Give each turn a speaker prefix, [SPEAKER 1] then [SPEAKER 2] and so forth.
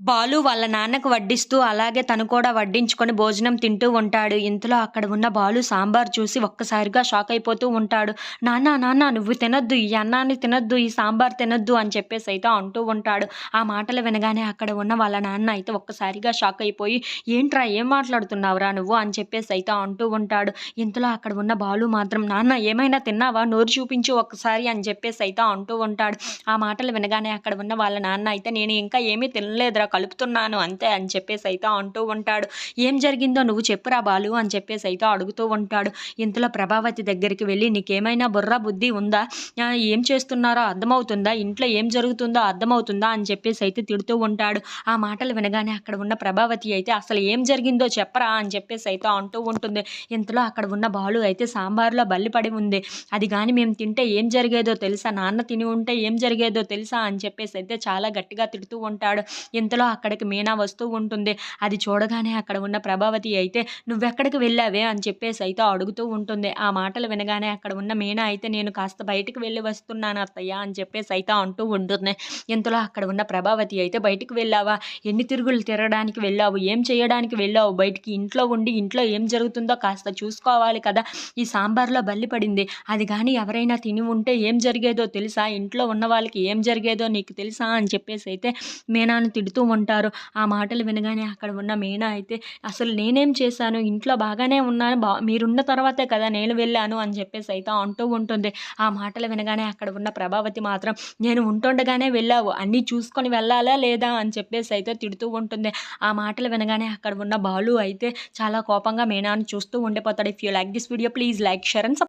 [SPEAKER 1] బాలు వాళ్ళ నాన్నకు వడ్డిస్తూ అలాగే తను కూడా వడ్డించుకొని భోజనం తింటూ ఉంటాడు. ఇంతలో అక్కడ ఉన్న బాలు సాంబార్ చూసి ఒక్కసారిగా షాక్ అయిపోతూ ఉంటాడు. నాన్న నాన్న నువ్వు తినొద్దు. ఈ అన్నాన్ని తినొద్దు. ఈ సాంబార్ తినొద్దు అని చెప్పేసి అయితే అంటూ ఉంటాడు. ఆ మాటలు వినగానే అక్కడ ఉన్న వాళ్ళ నాన్న అయితే ఒక్కసారిగా షాక్ అయిపోయి ఏంట్రా ఏం మాట్లాడుతున్నావురా నువ్వు? అని చెప్పేసి అయితే అంటూ ఉంటాడు. ఇంతలో అక్కడ ఉన్న బాలు మాత్రం నాన్న ఏమైనా తిన్నావా? నోరు చూపించు ఒక్కసారి అని చెప్పేసి అయితే అంటూ ఉంటాడు. ఆ మాటలు వినగానే అక్కడ ఉన్న వాళ్ళ నాన్న అయితే నేను ఇంకా ఏమీ తినలేదురా. కలుపుతున్నాను అంతే అని చెప్పేసి అయితే అంటూ ఉంటాడు. ఏం జరిగిందో నువ్వు చెప్పురా బాలు అని చెప్పేసి అయితే అడుగుతూ ఉంటాడు. ఇంతలో ప్రభావతి దగ్గరికి వెళ్ళి నీకేమైనా బుర్ర బుద్ధి ఉందా? ఏం చేస్తున్నారో అర్థమవుతుందా? ఇంట్లో ఏం జరుగుతుందో అర్థమవుతుందా? అని చెప్పేసి అయితే తిడుతూ ఉంటాడు. ఆ మాటలు వినగానే అక్కడ ఉన్న ప్రభావతి అయితే అసలు ఏం జరిగిందో చెప్పరా? అని చెప్పేసి అయితే అంటూ ఉంటుంది. ఇంతలో అక్కడ ఉన్న బాలు అయితే సాంబార్లో బల్లిపడి ఉంది. అది కానీ మేము తింటే ఏం జరిగేదో తెలుసా? నాన్న తిని ఉంటే ఏం జరిగేదో తెలుసా? అని చెప్పేసి అయితే చాలా గట్టిగా తిడుతూ ఉంటాడు. ఇంతలో ఇంతలో అక్కడికి మీనా వస్తూ ఉంటుంది. అది చూడగానే అక్కడ ఉన్న ప్రభావతి అయితే నువ్వెక్కడికి వెళ్ళావే? అని చెప్పేసి అయితే అడుగుతూ ఉంటుంది. ఆ మాటలు వినగానే అక్కడ ఉన్న మీనా అయితే నేను కాస్త బయటికి వెళ్ళి వస్తున్నాను అత్తయ్య అని చెప్పేసి అయితే అంటూ ఉంటుంది. ఇంతలో అక్కడ ఉన్న ప్రభావతి అయితే బయటికి వెళ్ళావా? ఎన్ని తిరుగులు తిరగడానికి వెళ్ళావు? ఏం చేయడానికి వెళ్ళావు? బయటికి ఇంట్లో ఉండి ఇంట్లో ఏం జరుగుతుందో కాస్త చూసుకోవాలి కదా. ఈ సాంబార్లో బల్లి పడింది. అది కానీ ఎవరైనా తిని ఉంటే ఏం జరిగేదో తెలుసా? ఇంట్లో ఉన్న వాళ్ళకి ఏం జరిగేదో నీకు తెలుసా? అని చెప్పేసి అయితే మీనాను తిడుతూ ఉంటారు. ఆ మాటలు వినగానే అక్కడ ఉన్న మీనా అయితే అసలు నేనేం చేశాను? ఇంట్లో బాగానే ఉన్నాను. బా మీరున్న తర్వాతే కదా నేను వెళ్ళాను అని చెప్పేసి అయితే అంటూ ఉంటుంది. ఆ మాటలు వినగానే అక్కడ ఉన్న ప్రభావతి మాత్రం నేను ఉంటుండగానే వెళ్ళావు. అన్నీ చూసుకొని వెళ్ళాలా లేదా? అని చెప్పేసి అయితే తిడుతూ ఉంటుంది. ఆ మాటలు వినగానే అక్కడ ఉన్న బాలు అయితే చాలా కోపంగా మీనాను చూస్తూ ఉండిపోతాడు. If you like this video please like share and